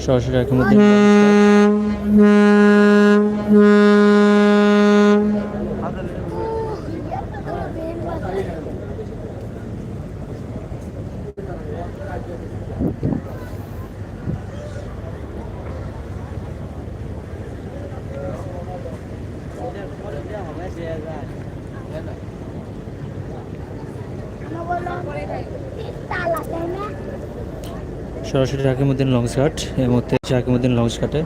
সরাসরি হাকিমুদ্দিন সরাসরি হাকিমুদ্দিন লঞ্চঘাট, এই মুহূর্তে হচ্ছে হাকিমুদ্দিন লঞ্চঘাটে।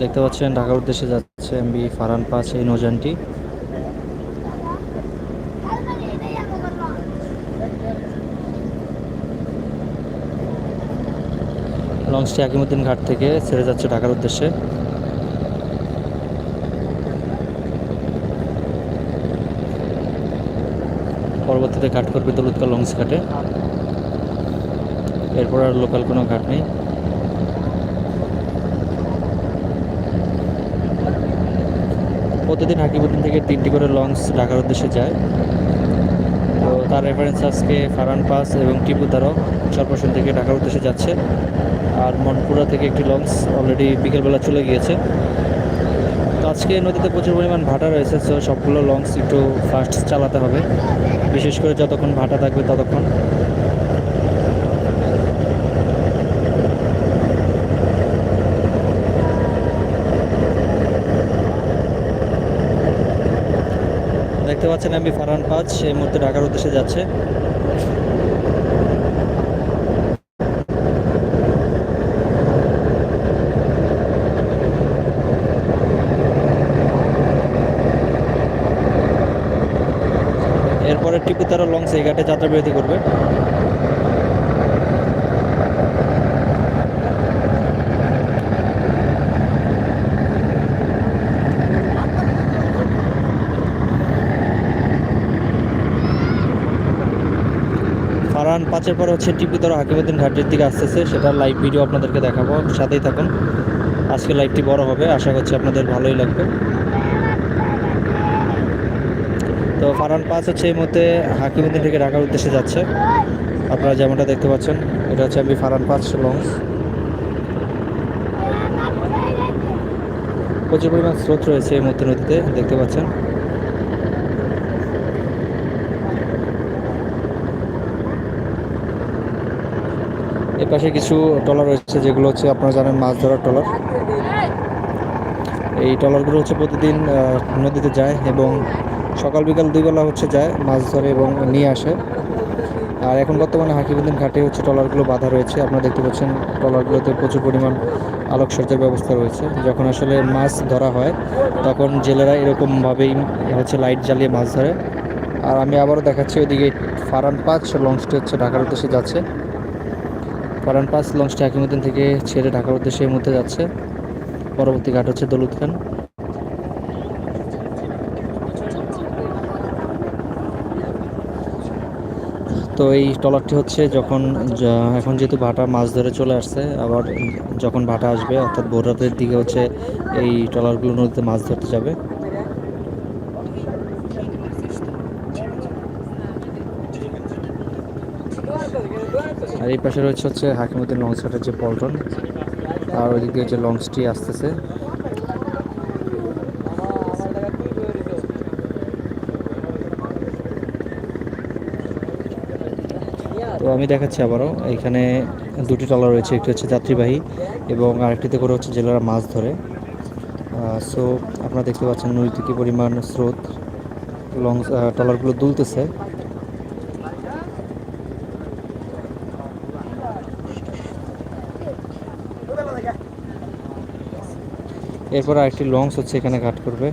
দেখতে পাচ্ছেন, ঢাকার উদ্দেশ্যে যাচ্ছে এমবি ফারান পাঁচ, এই নৌযানটি। লঞ্চটি আকিমুদ্দিন ঘাট থেকে ছেড়ে যাচ্ছে ঢাকার উদ্দেশ্যে। পরবর্তীতে ঘাট করবে দৌলতকা লঞ্চ ঘাটে এরপর আর লোকাল কোনো ঘাট নেই। প্রতিদিন হাকিমুদ্দিন থেকে তিনটি করে লঞ্চ ঢাকার উদ্দেশ্যে যায়। তো তার রেফারেন্স আজকে ফারান পাস এবং টিপু তারাও চরপাশন থেকে ঢাকার উদ্দেশ্যে যাচ্ছে। আর মনপুরা থেকে একটি লঞ্চ অলরেডি বিকেলবেলা চলে গিয়েছে। তো আজকে নদীতে প্রচুর পরিমাণ ভাটা রয়েছে তো সবগুলো লঞ্চ একটু ফাস্ট চালাতে হবে। বিশেষ করে যতক্ষণ ভাটা থাকবে ততক্ষণ দেখতে পাচ্ছেন আমি ফারহান পাঁচ এই মুহূর্তে ঢাকার উদ্দেশ্যে যাচ্ছে। এরপরে টিপু তারা লঞ্চ এই ঘাটে যাত্রা বিরতি করবে ফারহান পাঁচের পরে হচ্ছে টিপু তারা হাকিমুদ্দিন ঘাটের দিকে আসতেছে সেটা লাইভ ভিডিও আপনাদেরকে দেখাবো। সাথেই থাকুন। আজকে লাইভটি বড় হবে, আশা করছি আপনাদের ভালোই লাগবে। তো ফারান পাঁচ হচ্ছে এই মুহূর্তে হাকিমুদ্দিন থেকে ঢাকার উদ্দেশ্যে যাচ্ছে। আপনারা যেমনটা দেখতে পাচ্ছেন, এটা হচ্ছে আমি ফারান পাঁচ লঞ্চ প্রচুর পরিমাণ স্রোত রয়েছে এই মুহূর্তে নদীতে, দেখতে পাচ্ছেন। এর পাশে কিছু ট্রলার রয়েছে, যেগুলো হচ্ছে আপনারা জানেন মাছ ধরার ট্রলার। এই ট্রলারগুলো হচ্ছে প্রতিদিন নদীতে যায় এবং সকাল বিকাল দুই বেলা হচ্ছে যায় মাছ ধরে এবং নিয়ে আসে। আর এখন বর্তমানে হাকিমুদ্দিন ঘাটে হচ্ছে ট্রলারগুলো বাঁধা রয়েছে। আপনারা দেখতে পাচ্ছেন ট্রলারগুলোতে প্রচুর পরিমাণ আলোকসজ্জার ব্যবস্থা রয়েছে। যখন আসলে মাছ ধরা হয়, তখন জেলেরা এরকমভাবেই হচ্ছে লাইট জ্বালিয়ে মাছ ধরে। আর আমি আবারও দেখাচ্ছি ওইদিকে ফারান পাঁচ লঞ্চটি হচ্ছে ঢাকার উদ্দেশ্যে যাচ্ছে। ফারান পাঁচ লঞ্চটি হাকিমুদ্দিন থেকে ছেড়ে ঢাকার উদ্দেশ্যে মুহূর্তে যাচ্ছে। পরবর্তী ঘাট হচ্ছে দলুত খান তো এই ট্রলারটি হচ্ছে যখন এখন যেহেতু ভাটা মাছ ধরে চলে আসছে, আবার যখন ভাটা আসবে, অর্থাৎ ভোর দিকে হচ্ছে এই ট্রলারগুলো নদীতে মাছ ধরতে যাবে। আর এই পাশে রয়েছে হচ্ছে হাকিমুদ্দিন লঞ্চ ঘাটের যে পল্টন, আর ওইদিক দিয়ে যে লঞ্চটি আসতেছে। তো আমি দেখাচ্ছি আবারও, এখানে দুটি ট্রলার রয়েছে, একটি হচ্ছে যাত্রীবাহী এবং আরেকটিতে করে হচ্ছে জেলেরা মাছ ধরে। সো আপনারা দেখতে পাচ্ছেন নদীতে কী পরিমাণ স্রোত লং ট্রলারগুলো দুলতেছে। এরপর আরেকটি লঞ্চ হচ্ছে এখানে ঘাট করবে।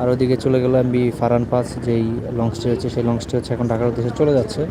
আর ওদিকে চলে গেল এমবি ফারান পাস, যেই লঞ্চটি হচ্ছে, সেই লঞ্চটি হচ্ছে এখন ঢাকার উদ্দেশ্যে চলে যাচ্ছে।